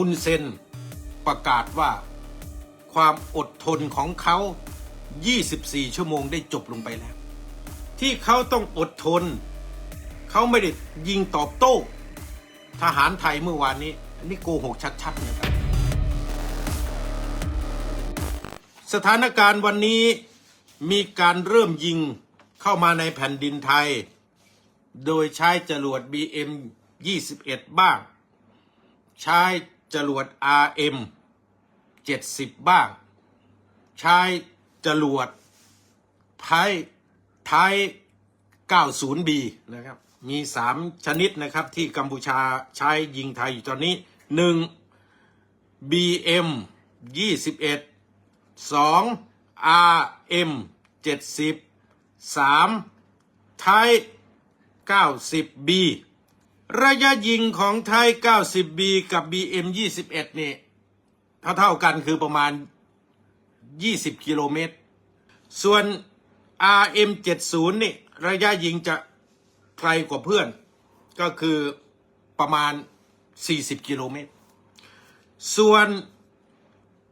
ุนเซนประกาศว่าความอดทนของเขา 24 ชั่วโมงได้จบลงไปแล้ว ที่เขาต้องอดทน เขาไม่ได้ยิงตอบโต้ ทหารไทยเมื่อวานนี้ อันนี้โกหกชัดๆนะครับ สถานการณ์วันนี้มีการเริ่มยิงเข้ามาในแผ่นดินไทย โดยใช้จรวด BM 21 บ้าง ใช้ จรวด RM 70 บ้าง ใช้จรวดไทยไทย 90B นะครับ มี 3 ชนิดนะครับที่กัมพูชาใช้ยิงไทยอยู่ตอนนี้ 1. BM 21 2 RM 70 3 ไทย 90B ระยะยิงของไทย 90B กับ BM 21นี่เท่าๆกันคือประมาณ 20 กิโลเมตร ส่วน RM 70นี่ระยะยิงจะไกลกว่าเพื่อน ก็คือประมาณ 40 กิโลเมตร ส่วน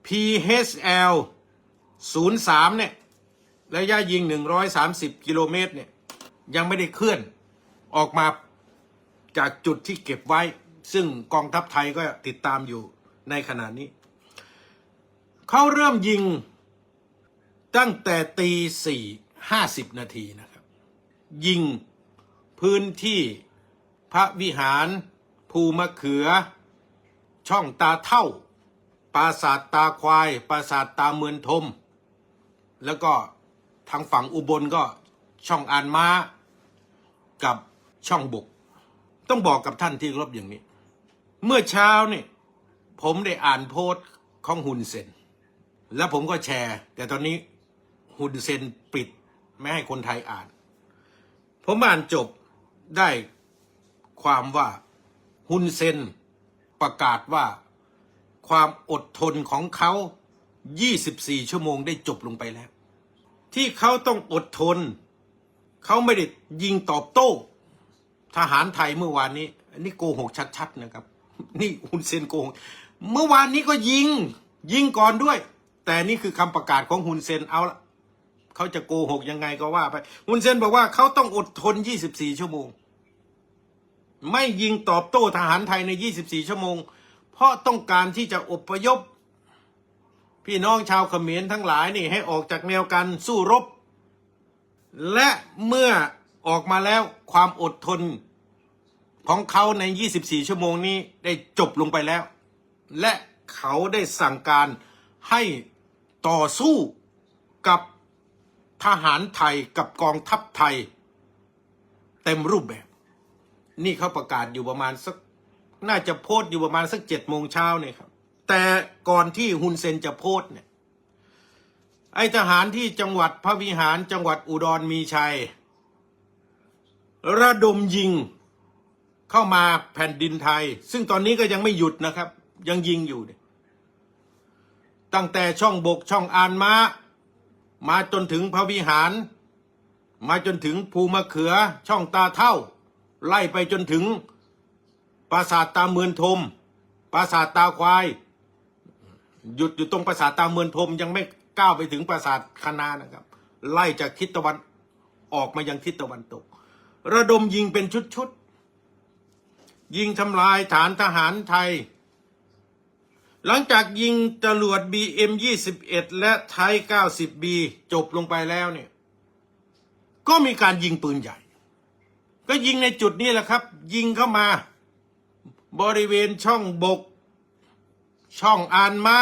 PHL 03เนี่ยระยะยิง 130 กิโลเมตรเนี่ยยังไม่ได้เคลื่อนออกมา จากจุดที่เก็บไว้ ซึ่งกองทัพไทยก็ติดตามอยู่ในขณะนี้ เขาเริ่มยิงตั้งแต่ตีสี่ห้าสิบนาทีนะครับ ยิงพื้นที่พระวิหาร ภูมะเขือ ช่องตาเท่า ปราสาทตาควาย ปราสาทตาเมือนทม แล้วก็ทางฝั่งอุบลก็ช่องอานม้ากับช่องบุก ต้องบอกกับท่านที่รบอย่างนี้ เมื่อเช้าเนี่ยผมได้อ่านโพสต์ของฮุนเซน แล้วผมก็แชร์ แต่ตอนนี้ฮุนเซนปิดไม่ให้คนไทยอ่าน ผมอ่านจบได้ความว่าฮุนเซนประกาศว่าความอดทนของเขา 24 ชั่วโมงได้จบลงไปแล้ว ที่เขาต้องอดทน เขาไม่ได้ยิงตอบโต้ ทหารไทยเมื่อวานนี้นนี้โกหกชัดๆนะครับ นี่ฮุนเซนโกหกเมื่อวานนี้ก็ยิง ยิงก่อนด้วย แต่นี่คือคำประกาศของฮุนเซนเอาละเขาจะโกหกยังไงก็ว่าไปฮุนเซนบอกว่าเขาต้องอดทน 24 ชั่วโมง ไม่ยิงตอบโต้ทหารไทยใน 24 ชั่วโมง เพราะต้องการที่จะอพยพ พี่น้องชาวเขมรทั้งหลายนี่ให้ออกจากแนวการสู้รบ และเมื่อออกมาแล้วความอดทน ของเขาใน 24 ชั่วโมงนี้ได้จบลงไปแล้ว และเขาได้สั่งการให้ต่อสู้กับทหารไทยกับกองทัพไทย เต็มรูปแบบ นี่เขาประกาศอยู่ประมาณสักน่าจะโพสต์อยู่ประมาณสักเจ็ดโมงเช้าเนี่ยครับ แต่ก่อนที่ฮุนเซนจะโพสต์เนี่ยไอทหารที่จังหวัดพระวิหารจังหวัดอุดรมีชัย ระดมยิง เข้ามาแผ่นดินไทย ซึ่งตอนนี้ก็ยังไม่หยุดนะครับ ยังยิงอยู่ ตั้งแต่ช่องบกช่องอานม้ามาจนถึงพระวิหาร มาจนถึงภูมะเขือช่องตาเท่า ไล่ไปจนถึงปราสาทตาเมือนทมปราสาทตาควาย หยุดอยู่ตรงปราสาทตาเมือนทมยังไม่ก้าวไปถึงปราสาทคณานะครับ ไล่จากทิศตะวันออกมายังทิศตะวันตก ระดมยิงเป็นชุด ยิงทำลายฐานทหารไทย หลังจากยิงจรวด BM 21 และไทย 90B จบลงไปแล้วเนี่ย ก็มีการยิงปืนใหญ่ ก็ยิงในจุดนี้แหละครับ ยิงเข้ามาบริเวณช่องบก ช่องอานมา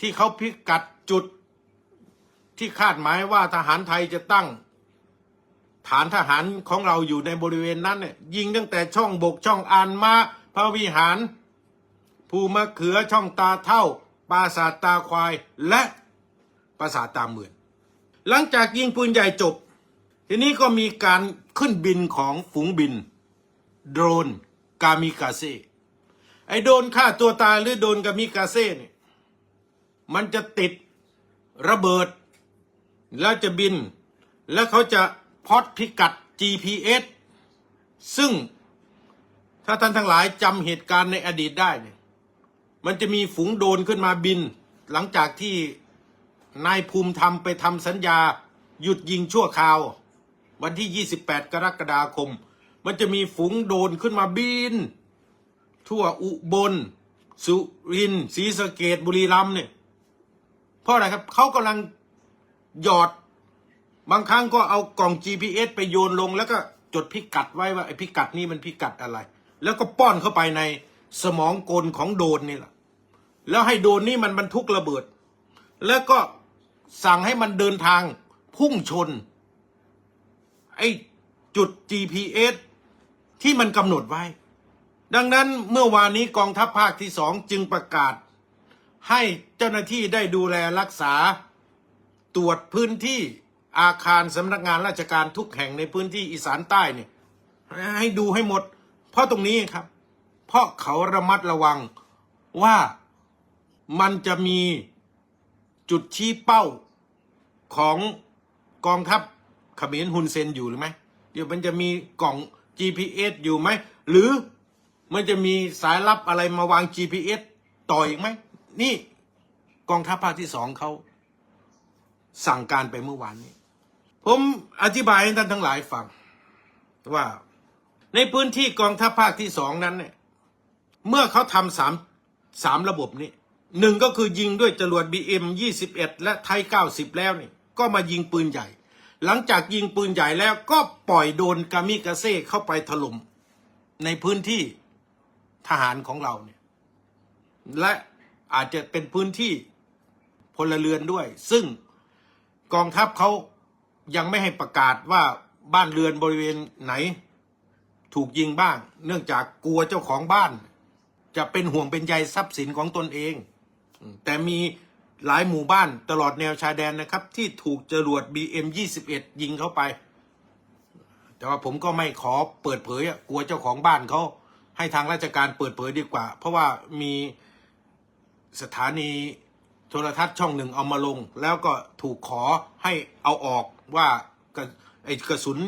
ที่เขาพิกัดจุดที่คาดหมายว่าทหารไทยจะตั้ง ฐานทหารของเราอยู่ในบริเวณนั้นเนี่ยยิงตั้งแต่ช่องบกช่องอานมาพระวิหาร ภูมะเขือช่องตาเท่าปราสาทตาควายและปราสาทตาเมือน หลังจากยิงปืนใหญ่จบ ทีนี้ก็มีการขึ้นบินของฝูงบิน โดรนกามิกาเซ่ไอโดรนฆ่าตัวตายหรือโดรนกามิกาเซ่เนี่ยมันจะติดระเบิด แล้วจะบิน แล้วเขาจะ พอดพิกัด GPS ซึ่งถ้าท่านทั้งหลายจำเหตุการณ์ในอดีตได้เนี่ยมันจะมีฝูงโดนขึ้นมาบิน หลังจากที่นายภูมิธรรมไปทำสัญญา หยุดยิงชั่วคราว วันที่ 28 กรกฎาคม มันจะมีฝูงโดนขึ้นมาบิน ทั่วอุบล สุรินทร์ศรีสะเกดบุรีรัมย์เนี่ยเพราะอะไรครับเขากำลังหยอด บางครั้งก็เอากล่อง GPS ไปโยนลง แล้วก็จดพิกัดไว้ว่าไอ้พิกัดนี้มันพิกัดอะไร แล้วก็ป้อนเข้าไปในสมองกลของโดนนี่แหละแล้วให้โดนนี่มันบรรทุกระเบิด แล้วก็สั่งให้มันเดินทางพุ่งชน ไอ้จุด GPS ที่มันกำหนดไว้ ดังนั้นเมื่อวานนี้กองทัพภาคที่สองจึงประกาศ ให้เจ้าหน้าที่ได้ดูแลรักษาตรวจพื้นที่ อาคารสำนักงานราชการทุกแห่งในพื้นที่อีสานใต้เนี่ยให้ดูให้หมด เพราะตรงนี้ครับ เพราะเขาระมัดระวังว่ามันจะมีจุดชี้เป้าของกองทัพขมรฮุนเซนอยู่หรือไม่เดี๋ยวมันจะมีกล่อง GPS อยู่ไหม หรือมันจะมีสายลับอะไรมาวาง GPS ต่ออีกไหม นี่กองทัพภาคที่สองเขาสั่งการไปเมื่อวานนี้ ผมอธิบายให้ท่านทั้งหลายฟัง ว่าในพื้นที่กองทัพภาคที่สองนั้นเนี่ยเมื่อเขาทำสามสามระบบนี้หนึ่งก็คือยิงด้วยจรวด BM 21 และไทย 90 แล้วนี่ก็มายิงปืนใหญ่ หลังจากยิงปืนใหญ่แล้วก็ปล่อยโดนกามิกาเซ่เข้าไปถล่มในพื้นที่ทหารของเราเนี่ยและอาจจะเป็นพื้นที่พลเรือนด้วย ซึ่งกองทัพเขา ยังไม่ให้ประกาศว่าบ้านเรือนบริเวณไหน ถูกยิงบ้าง เนื่องจากกลัวเจ้าของบ้าน จะเป็นห่วงเป็นใยทรัพย์สินของตนเอง แต่มีหลายหมู่บ้านตลอดแนวชายแดนนะครับ ที่ถูกจรวด BM 21 ยิงเข้าไป แต่ว่าผมก็ไม่ขอเปิดเผยกลัวเจ้าของบ้านเขาให้ทางราชการเปิดเผยดีกว่า เพราะว่ามีสถานีโทรทัศน์ช่องหนึ่งเอามาลง แล้วก็ถูกขอให้เอาออก ว่ากระไอกระสุน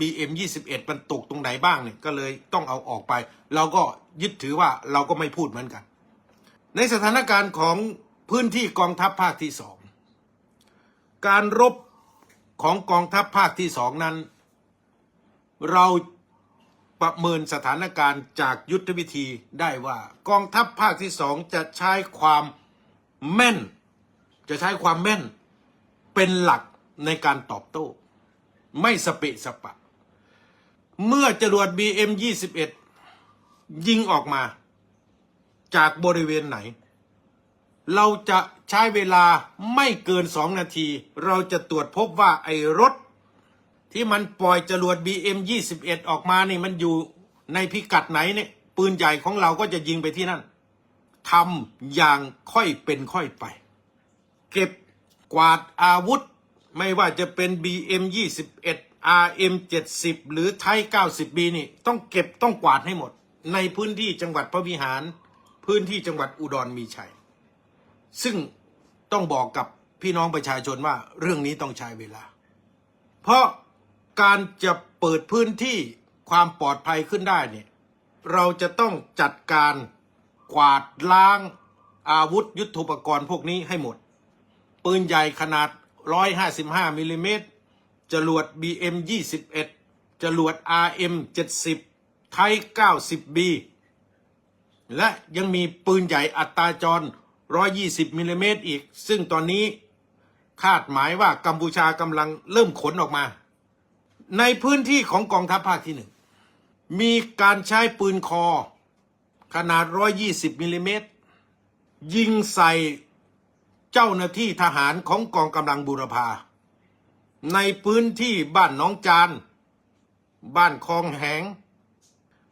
BM 21 มันตกตรงไหนบ้างเนี่ยก็เลยต้องเอาออกไป เราก็ยึดถือว่าเราก็ไม่พูดเหมือนกัน ในสถานการณ์ของพื้นที่กองทัพภาคที่สองการรบของกองทัพภาคที่สองนั้น เราประเมินสถานการณ์จากยุทธวิธีได้ว่ากองทัพภาคที่สองจะใช้ความแม่น จะใช้ความแม่นเป็นหลัก ในการตอบโต้ ไม่สเปะสปะ เมื่อจรวด BM 21 ยิงออกมา จากบริเวณไหน เราจะใช้เวลาไม่เกินสองนาที เราจะตรวจพบว่าไอ้รถ ที่มันปล่อยจรวด BM 21 ออกมานี่มันอยู่ในพิกัดไหนเนี่ยปืนใหญ่ของเราก็จะยิงไปที่นั่นทำอย่างค่อยเป็นค่อยไป เก็บกวาดอาวุธ ไม่ว่าจะเป็น BM 21 RM 70 หรือไทย 90B นี่ ต้องเก็บต้องกวาดให้หมด ในพื้นที่จังหวัดพระวิหาร พื้นที่จังหวัดอุดรมีชัย ซึ่งต้องบอกกับพี่น้องประชาชนว่าเรื่องนี้ต้องใช้เวลา เพราะการจะเปิดพื้นที่ความปลอดภัยขึ้นได้เนี่ยเราจะต้องจัดการกวาดล้างอาวุธยุทโธปกรณ์พวกนี้ให้หมด ปืนใหญ่ขนาด 155มิลลิเมตรจรวด BM 21จรวด RM 70 ไทย 90B และยังมีปืนใหญ่อัตราจร 120 มิลลิเมตรอีก ซึ่งตอนนี้คาดหมายว่ากัมพูชากำลังเริ่มขนออกมา ในพื้นที่ของกองทัพภาคที่หนึ่งมีการใช้ปืนคอขนาด 120 มิลลิเมตรยิงใส่ เจ้าหน้าที่ทหารของกองกำลังบูรพา ในพื้นที่บ้านน้องจาน บ้านคลองแหง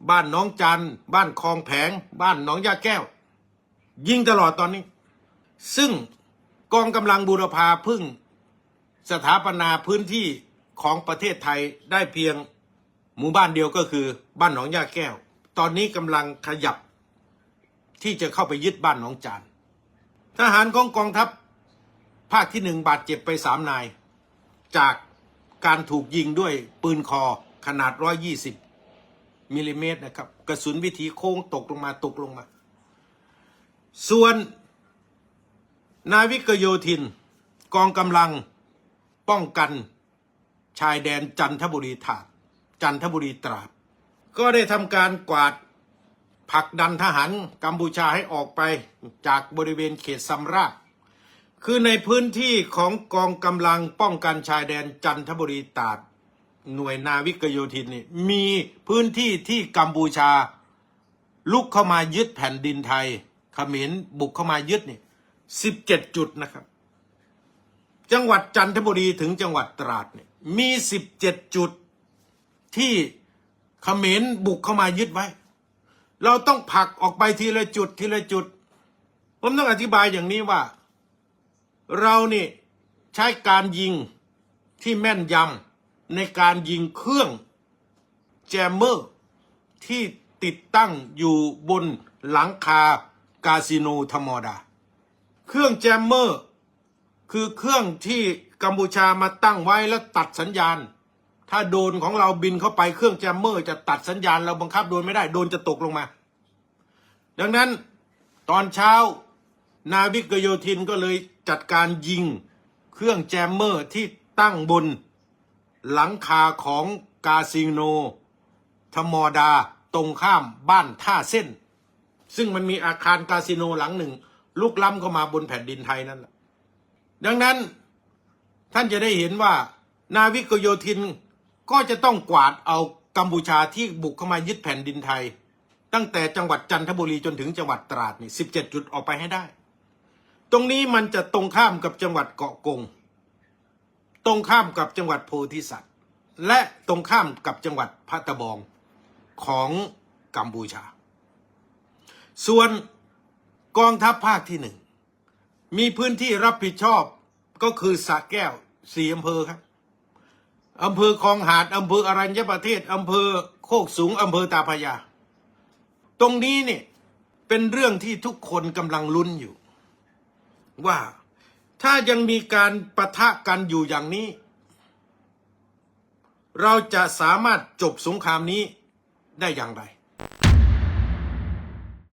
บ้านน้องจัน บ้านคลองแผง บ้านหนองยาแก้ว ยิงตลอดตอนนี้ ซึ่งกองกำลังบูรพาพึ่ง สถาปนาพื้นที่ของประเทศไทยได้เพียงหมู่บ้านเดียวก็คือบ้านหนองยาแก้ว ตอนนี้กำลังขยับที่จะเข้าไปยึดบ้านหนองจาน ทหารของกองทัพ ภาคที่หนึ่งบาดเจ็บไปสามนาย จากการถูกยิงด้วยปืนคอขนาด120มิลลิเมตรนะครับ กระสุนวิถีโค้งตกลงมาตกลงมา ส่วนนาวิกโยธิน กองกำลังป้องกันชายแดนจันทบุรีถาดจันทบุรีตราด ก็ได้ทำการกวาด ผลักดันทหารกัมพูชาให้ออกไปจากบริเวณเขตซัมราคือในพื้นที่ของกองกำลังป้องกันชายแดนจันทบุรีตราดหน่วยนาวิกโยธินนี่มีพื้นที่ที่กัมพูชา ลุกเข้ามายึดแผ่นดินไทยเขมรบุกเข้ามายึดนี่สิบเจ็ดจุดนะครับ จังหวัดจันทบุรีถึงจังหวัดตราดเนี่ยมีสิบเจ็ดจุดที่เขมรบุกเข้ามายึดไว้ เราต้องผลักออกไปทีละจุดทีละจุด ผมต้องอธิบายอย่างนี้ว่า เรานี่ใช้การยิงที่แม่นยำในการยิงเครื่องแจมเมอร์ที่ติดตั้งอยู่บนหลังคากาสิโนธรรมดา เครื่องแจมเมอร์ คือเครื่องที่กัมพูชามาตั้งไว้แล้วตัดสัญญาณ ถ้าโดนของเราบินเข้าไปเครื่องแจมเมอร์จะตัดสัญญาณเราบังคับโดนไม่ได้ โดนจะตกลงมา ดังนั้นตอนเช้านาวิกโยธินก็เลยจัดการยิงเครื่องแจมเมอร์ที่ตั้งบนหลังคาของกาสิโนธรรมดาตรงข้ามบ้านท่าเส้น ซึ่งมันมีอาคารคาสิโนหลังหนึ่ง ลุกล้ำเข้ามาบนแผ่นดินไทยนั่นแหละดังนั้นท่านจะได้เห็นว่า นาวิกโยธิน ก็จะต้องกวาดเอากัมพูชาที่บุกเข้ามายึดแผ่นดินไทย ตั้งแต่จังหวัดจันทบุรีจนถึงจังหวัดตราดนี่สิบเจ็ดจุดออกไปให้ได้ ตรงนี้มันจะตรงข้ามกับจังหวัดเกาะกง ตรงข้ามกับจังหวัดโพธิสัตว์ และตรงข้ามกับจังหวัดพัตะบองของกัมพูชา ส่วนกองทัพภาคที่หนึ่งมีพื้นที่รับผิดชอบก็คือสระแก้วสี่อำเภอครับ อำเภอคลองหาดอำเภออรัญญประเทศอำเภอโคกสูงอำเภอตาพยา ตรงนี้เนี่ยเป็นเรื่องที่ทุกคนกำลังลุ้นอยู่ ว่าถ้ายังมีการปะทะกันอยู่อย่างนี้ เราจะสามารถจบสงครามนี้ได้อย่างไร